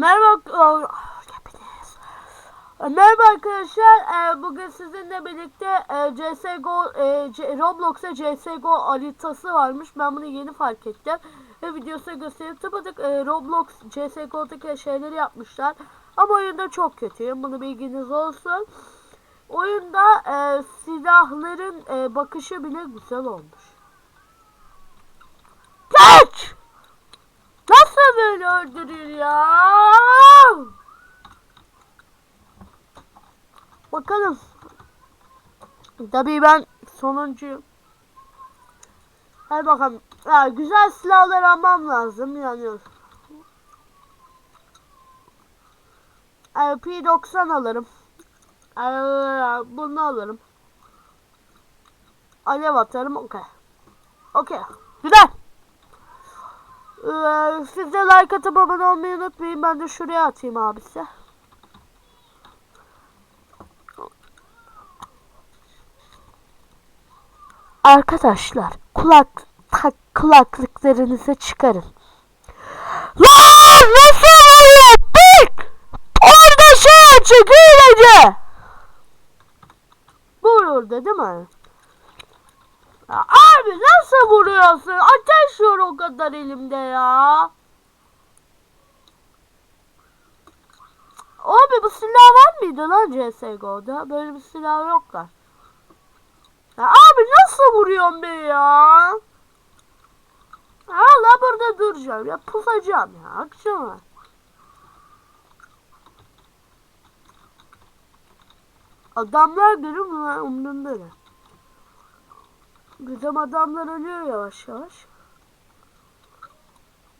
Merhaba. Merhaba arkadaşlar. Ee, bugün sizinle birlikte e, CS:GO e, C- Roblox'a CS:GO haritası varmış. Ben bunu yeni fark ettim. Ve videosu gösterip tıpadık e, Roblox CS:GO'daki şeyleri yapmışlar. Ama oyunda çok kötüyüm. Bunu bilginiz olsun. Oyunda e, silahların e, bakışı bile güzel olmuş. Geç! Nasıl böyle öldürür ya? Bakalım. Tabii ben sonuncuyum. Hadi bakalım. Ya, güzel silahlar almam lazım yani. Ee, P90 alırım. Ee, bunu alırım. Alev atarım. Okey. Okey. Güzel. Ee, siz de like atıp abone olmayı unutmayın. Ben de şuraya atayım abisi. Arkadaşlar kulak tak, kulaklıklarınızı çıkarın. Lan nasıl vuruyor? Tık! Orada şey açık hileci. Vururdu değil mi? Ya abi nasıl vuruyorsun? Ateş var o kadar elimde ya. Abi bu silah var mıydı lan CSGO'da? Böyle bir silah yok lan. Ya abi nasıl vuruyorsun be ya? Hala burada duracağım ya pusacağım ya akşama. Adamlar görür mü lan umurumda ne? Bizim adamlar ölüyor yavaş yavaş.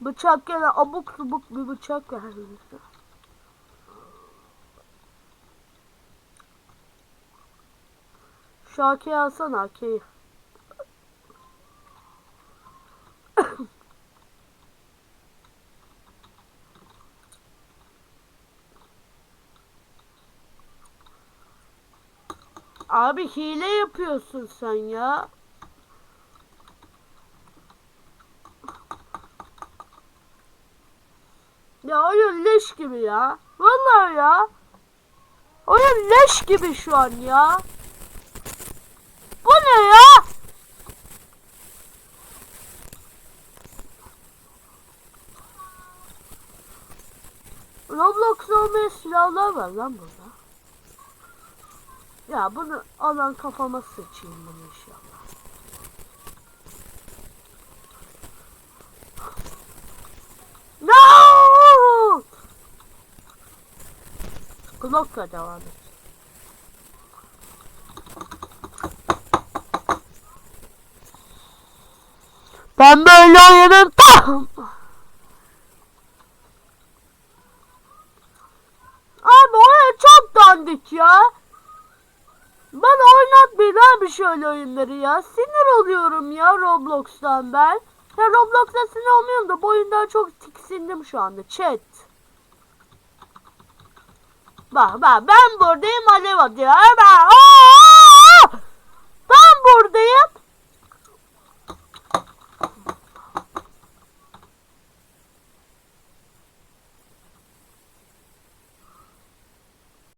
Bıçak gene abuk subuk bir bıçak geldi bize. Şu AK'yi alsana AK'yi. Abi hile yapıyorsun sen ya. Ya oyun leş gibi ya. Vallahi ya. Oyun leş gibi şu an ya. Bu ne ya? Roblox olmayan silahlar var lan burada. Ya bunu alan kafama sıçayım bunu inşallah. No! Glock'la devam et. Ben böyle oyunun tam. Abi oyun çok dandik ya. Şöyle oyunları ya. Sinir oluyorum ya Roblox'tan ben. Ya Roblox'ta sinir olmuyorum da bu oyundan çok tiksindim şu anda. Chat. Bak bak ben buradayım alev atıyor.